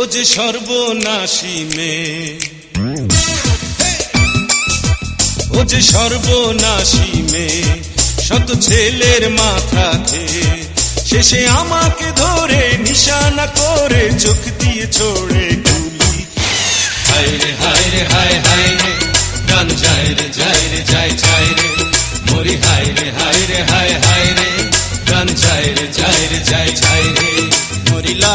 ও যে সর্বনাশী মেয়ে। ও সর্বনাশী মেয়ে। শত ছেলের মাথা খেয়ে শেষে আমাকে ধরে নিশানা করে চোখ দিয়ে ছোড়ে গুলি। হায় রে হায় রে, হায় হায় রে গান যায় রে যায় রে, যায় যায় রে, মরি হায় রে হায় রে, হায় হায় রে গান যায় রে যায় রে, যায় যায় রে মরিলা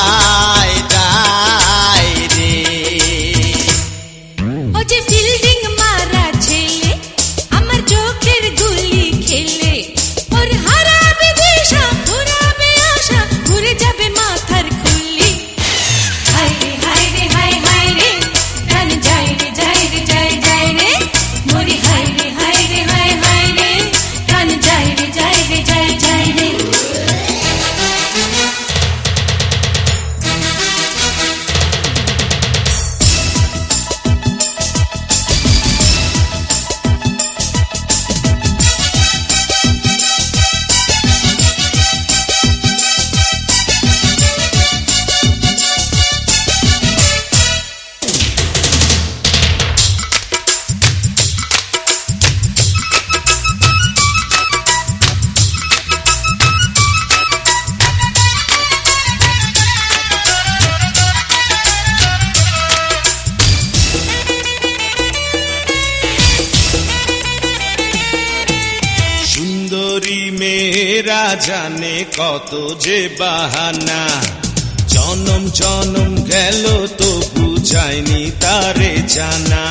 মেয়েরা জানে কত যে বাহানা। জনম জনম গেল তো বুঝায়নি তারে জানা।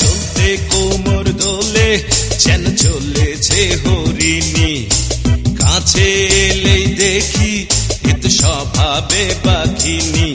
চলতে কোমর দোলে, যেন চলেছে হরিণী। কাছে এলেই দেখি, এ তো স্বভাবে বাঘিনী।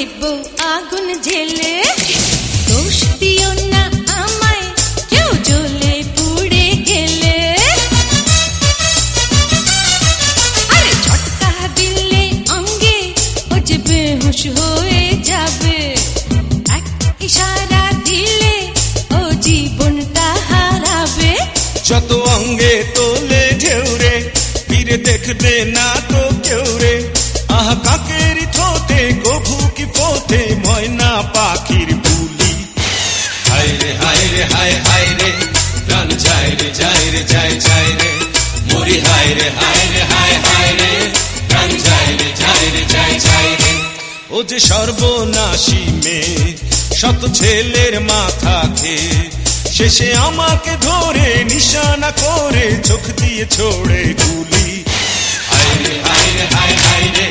দেব আগুন জেলে। দোষ দিও না আমায়, কেউ জ্বলে পুড়ে গেলে। আরে ঝটকা দিলে অঙ্গে, ও যে হয়ে যাবে। এক ইশারা দিলে ও জীবনটা হারাবে। যত অঙ্গে তোলে ঢেউরে, ফিরে দেখবে না তো কেউ রে আহ কভু পোতে ময়না পাখির বুলি হায় রে হায় রে, হায় হায় রে, প্রাণ যায় রে যায় রে যায় যায় রে, মরি হায় রে হায় রে, হায় হায় রে, প্রাণ যায় রে যায় রে যায় যায় রে। ও যে সর্বনাশী মেয়ে শত ছেলের মাথা খেয়ে, শেষে আমাকে ধরে নিশানা করে চোখ দিয়ে ছোড়ে গুলি। হায় রে